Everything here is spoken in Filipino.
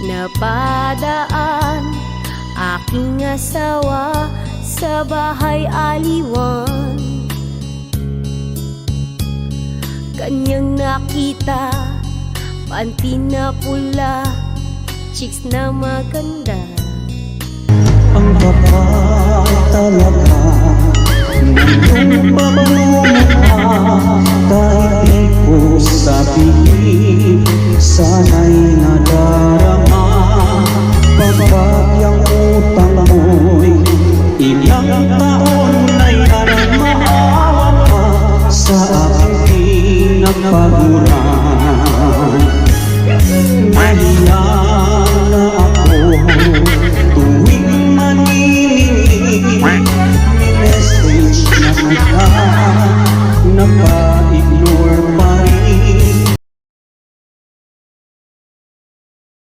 Napadaan aking asawa sa bahay aliwan. Kanyang nakita, panty na pula, chicks na maganda. Ang kapal kapaguran Nahiya ako tuwing manilinig Minessage na kita